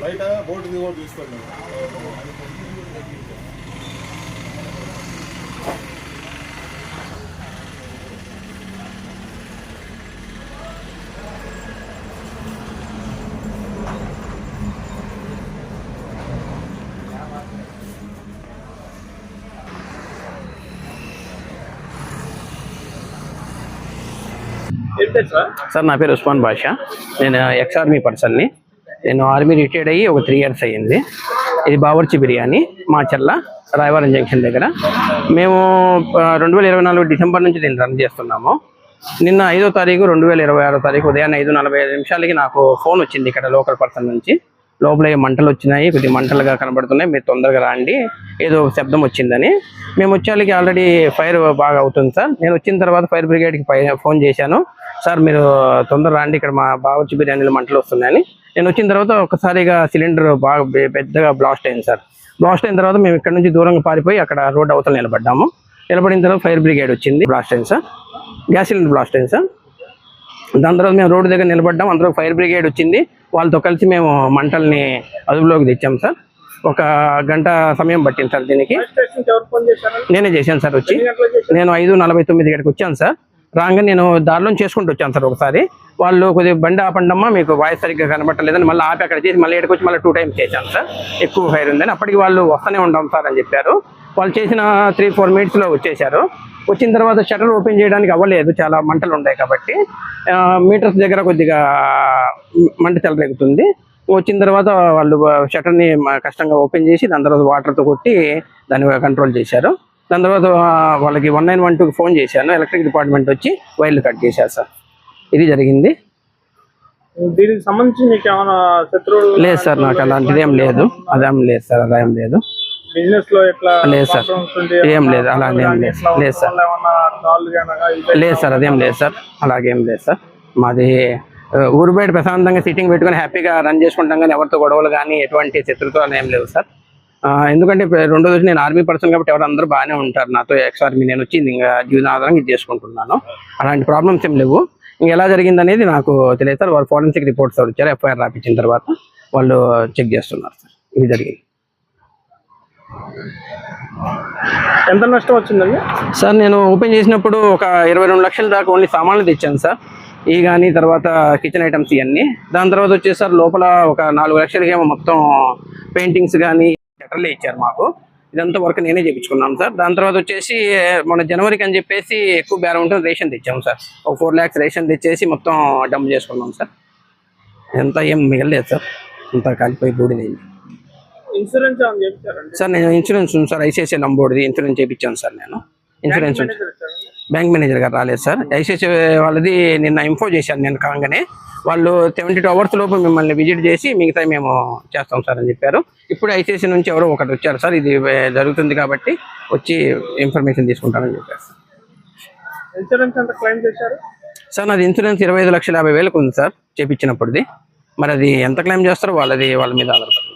బయట బోర్డు మీద కూడా చూసుకోండి సార్? నా పేరు ఉస్మాన్ బాషా. నేను ఎక్స్ ఆర్మీ పర్సన్ని. నేను ఆర్మీ రిటైర్డ్ అయ్యి ఒక త్రీ ఇయర్స్ అయ్యింది. ఇది బావర్చి బిర్యానీ మా చెల్ల రాయవరం జంక్షన్ దగ్గర. మేము రెండు వేల ఇరవై నాలుగు డిసెంబర్ నుంచి దీన్ని రన్ చేస్తున్నాము. నిన్న ఐదో తారీఖు రెండు వేల ఇరవై ఆరో తారీఖు ఉదయాన్నే ఐదు నలభై ఐదు నిమిషాలకి నాకు ఫోన్ వచ్చింది ఇక్కడ లోకల్ పర్సన్ నుంచి. లోపల మంటలు వచ్చినాయి కొద్దిగా మంటలుగా కనబడుతున్నాయి. మీరు తొందరగా రాండి. ఏదో శబ్దం వచ్చిందని. మేము వచ్చేళ్ళకి ఆల్రెడీ ఫైర్ బాగా అవుతుంది సార్. నేను వచ్చిన తర్వాత ఫైర్ బ్రిగేడ్కి పై ఫోన్ చేశాను. సార్ మీరు తొందర రాండి. ఇక్కడ మా బావర్చి బిర్యానీలో మంటలు వస్తున్నాయని. నేను వచ్చిన తర్వాత ఒకసారిగా సిలిండర్ బాగా పెద్దగా బ్లాస్ట్ అయింది సార్. బ్లాస్ట్ అయిన తర్వాత మేము ఇక్కడ నుంచి దూరంగా పారిపోయి అక్కడ రోడ్ అవతల నిలబడ్డాము. నిలబడిన తర్వాత ఫైర్ బ్రిగేడ్ వచ్చింది. బ్లాస్ట్ అయింది సార్. గ్యాస్ సిలిండర్ బ్లాస్ట్ అయింది సార్. దాని తర్వాత మేము రోడ్డు దగ్గర నిలబడ్డాం. అందులో ఫైర్ బ్రిగేడ్ వచ్చింది. వాళ్ళతో కలిసి మేము మంటల్ని అదుపులోకి తెచ్చాం సార్. ఒక గంట సమయం పట్టింది సార్ దీనికి. నేనే చేశాను సార్ వచ్చి. నేను ఐదు నలభై తొమ్మిది గడికి వచ్చాను సార్. రాగా నేను దారిలో చేసుకుంటూ వచ్చాను సార్ ఒకసారి. వాళ్ళు కొద్దిగా బండి ఆపండమ్మా మీకు వాయిస్ సరిగ్గా కనబట్టలేదని మళ్ళీ ఆపి అక్కడ చేసి మళ్ళీ ఎక్కడికి వచ్చి మళ్ళీ టూ టైమ్స్ చేశాను సార్. ఎక్కువ ఫైర్ ఉందని. అప్పటికి వాళ్ళు వస్తూనే ఉంటాం సార్ అని చెప్పారు. వాళ్ళు చేసిన త్రీ ఫోర్ మినిట్స్లో వచ్చేసారు వచ్చిన తర్వాత షటర్ ఓపెన్ చేయడానికి అవ్వలేదు. చాలా మంటలు ఉన్నాయి కాబట్టి మీటర్స్ దగ్గర కొద్దిగా మంట చెలరేగుతుంది వచ్చిన తర్వాత వాళ్ళు షటర్ని కష్టంగా ఓపెన్ చేసి దాని తర్వాత వాటర్తో కొట్టి దాన్ని కంట్రోల్ చేశారు. దాని తర్వాత వాళ్ళకి వన్ నైన్ వన్ టూకి ఫోన్ చేశాను. ఎలక్ట్రిక్ డిపార్ట్మెంట్ వచ్చి వైర్లు కట్ చేశారు సార్. ఇది జరిగింది. దీనికి సంబంధించి మీకు ఏమైనా శత్రువులు లేదు సార్ నాకు అలాంటిది ఏం లేదు. అదేం లేదు సార్ అదేం లేదు. బిజినెస్లో ఎట్లా లేదు సార్. ఏం లేదు, ఏం లేదు. సార్. లేదు సార్ అదేం లేదు సార్. అలాగేం లేదు సార్. మాది ఊరు బయట ప్రశాంతంగా సిట్టింగ్ పెట్టుకొని హ్యాపీగా రన్ చేసుకుంటాం కానీ ఎవరితో గొడవలు కానీ ఎటువంటి శత్రుత్వాలు ఏం లేవు సార్. ఎందుకంటే రెండో రోజు నేను ఆర్మీ పర్సన్ కాబట్టి ఎవరు అందరూ బాగానే ఉంటారు. నాతో ఎక్స్ ఆర్మీ నేను వచ్చి ఇంకా జీవనాధారంగా ఇది చేసుకుంటున్నాను. అలాంటి ప్రాబ్లమ్స్ ఏం లేవు. ఇంకా ఎలా జరిగింది అనేది నాకు తెలియదు సార్. వాళ్ళు ఫోరెన్సిక్ రిపోర్ట్స్ వచ్చారు ఎఫ్ఐఆర్ రాపించిన తర్వాత వాళ్ళు చెక్ చేస్తున్నారు సార్. ఇది జరిగింది. ఎంత నష్టం వచ్చిందండి? సార్ నేను ఓపెన్ చేసినప్పుడు ఒక ఇరవై రెండు లక్షల దాకా ఓన్లీ సామాన్లు తెచ్చాను సార్. ఈ కానీ తర్వాత కిచెన్ ఐటమ్స్ ఇవన్నీ. దాని తర్వాత వచ్చేసి సార్ లోపల ఒక నాలుగు లక్షలకేమో మొత్తం పెయింటింగ్స్ కానీ షటర్లే ఇచ్చారు మాకు. ఇదంతా వర్క్ నేనే చేయించుకున్నాను సార్. దాని తర్వాత వచ్చేసి మన జనవరికి అని చెప్పేసి ఎక్కువ బేరం ఉంటుంది రేషన్ తెచ్చాము సార్. ఒక ఫోర్ ల్యాక్స్ రేషన్ తెచ్చేసి మొత్తం డంప్ చేసుకున్నాం సార్. ఎంత ఏం మిగలేదు సార్. అంతా కాలిపోయి బూడిదైంది. ఇన్సూరెన్స్ ఏమైనా చేయించారండి సార్ నేను ఇన్సూరెన్స్ ఉంది సార్ ఐసిఐసిఐ నంబోర్డ్ది ఇన్సూరెన్స్ చేయించాను సార్ నేను. ఇన్సూరెన్స్ ఉంది? బ్యాంక్ మేనేజర్ గారు రాలేదు సార్. ఐసిఐసిఐ వాళ్ళది నిన్న ఇన్ఫో చేశాను నేను కాగానే. వాళ్ళు సెవెంటీ టూ అవర్స్ లోపు మిమ్మల్ని విజిట్ చేసి మిగతా మేము చేస్తాం సార్ అని చెప్పారు. ఇప్పుడు ఐసిఐసిఐ నుంచి ఎవరో ఒకటి వచ్చారు సార్. ఇది జరుగుతుంది కాబట్టి వచ్చి ఇన్ఫర్మేషన్ తీసుకుంటానని చెప్పారు సార్. ఇన్సూరెన్స్ ఎంత క్లెయిమ్ చేశారు? సార్ నాది ఇన్సూరెన్స్ ఇరవై ఐదు లక్షల యాభై వేలకు ఉంది సార్ చేపించినప్పుడుది. మరి అది ఎంత క్లెయిమ్ చేస్తారో వాళ్ళది వాళ్ళ మీద ఆధారపడి